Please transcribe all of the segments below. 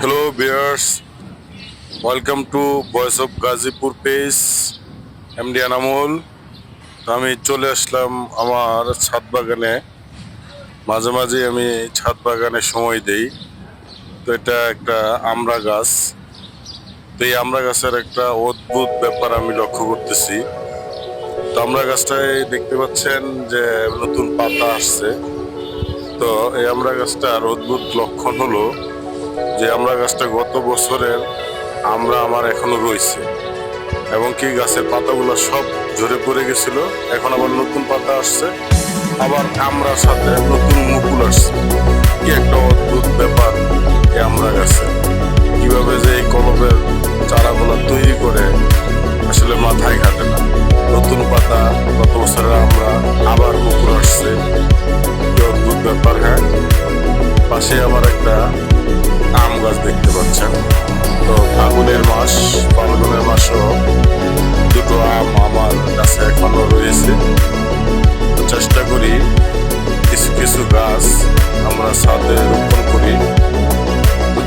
Hello viewers welcome to voice of Gazipur page MD Anamul তো আমি চলে আসলাম আমার ছাদ বাগানে। মাঝে মাঝে আমি ছাদ বাগানে সময় দেই। তো এটা একটা আমড়া গাছ। তো এই আমড়া গাছের একটা অদ্ভুত ব্যাপার আমি লক্ষ্য করতেছি। তো আমড়া গাছটায় দেখতে পাচ্ছেন যে নতুন পাতা আসছে। তো এই আমড়া গাছটার অদ্ভুত লক্ষণ হলো যে আমরা গাছটা গত বছরের আমরা আমার এখনও রয়েছে। এবং কি গাছের পাতাগুলো সব ঝরে পড়ে গেছিল, এখন আবার নতুন পাতা আসছে, আবার আমরা সাথে নতুন মুকুল আসছে। কি একটা অদ্ভুত ব্যাপার।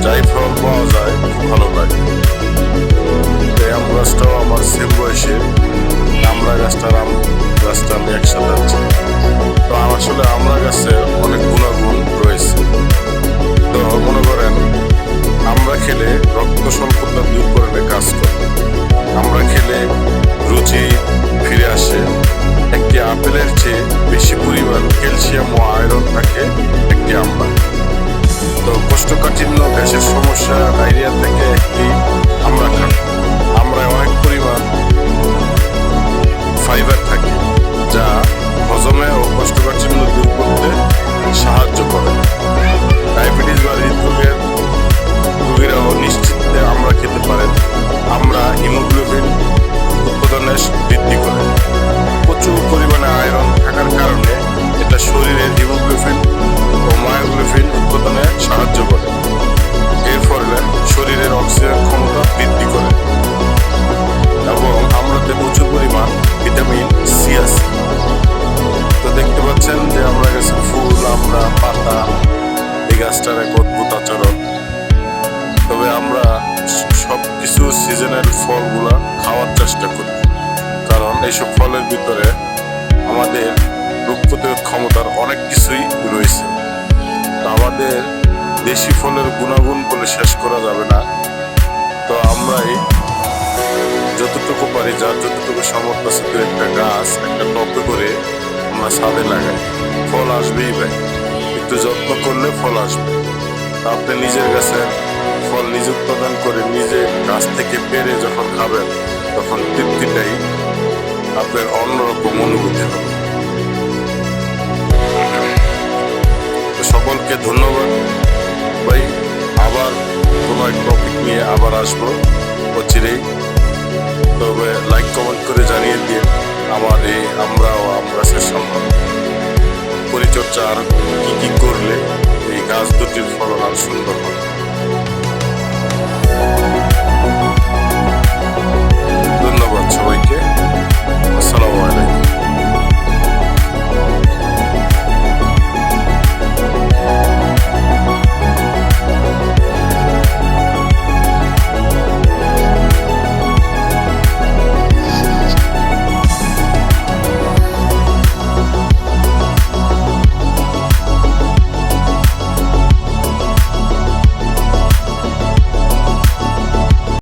যাই ফল পাওয়া যায় খুব ভালো লাগে। এই আম গাছটাও আমার সেম বয়সে। আমরা গাছটার আম গাছটা আমি একসাথে আছি। তো আমার আসলে আমরা গাছের অনেক গুণাগুণ রয়েছে। তো মনে করেন, আমরা খেলে রক্ত স্বল্পতা দূর করে কাজ করে। আমরা খেলে রুচি ফিরে আসে। একটি আপেলের চেয়ে বেশি পরিমাণ ক্যালসিয়াম ও সিজনের ফলগুলা খাওয়ার চেষ্টা করি। কারণ এইসব ফলের ভিতরে আমাদের রোগ প্রতিরোধ ক্ষমতার অনেক কিছুই রয়েছে। আমাদের দেশি ফলের গুণাগুণ বলে শেষ করা যাবে না। তো আমরাই যতটুকু পারি, যার যতটুকু সামর্থ্য আছে, দু একটা গাছ, একটা টপে করে আমরা ছাদে লাগাই। ফল আসবেই ভাই। একটু যত্ন করলে ফল আসবে। আপনি নিজের গাছের ফল নিজে উৎপাদন করে নিজে গাছ থেকে পেরে যখন খাবেন, তখন তৃপ্তিটাই আপনার অন্যরকম অনুভূতি হবে। সকলকে ধন্যবাদ। ভাই, আবার কোনো এক টপিক নিয়ে আবার আসব অচিরেই। তবে লাইক কমেন্ট করে জানিয়ে দিয়ে আমার এই আমরা ও আমরা সম্মান পরিচর্যা আর কি কি করলে এই গাছ দুটির ফলন আর সুন্দর হবে।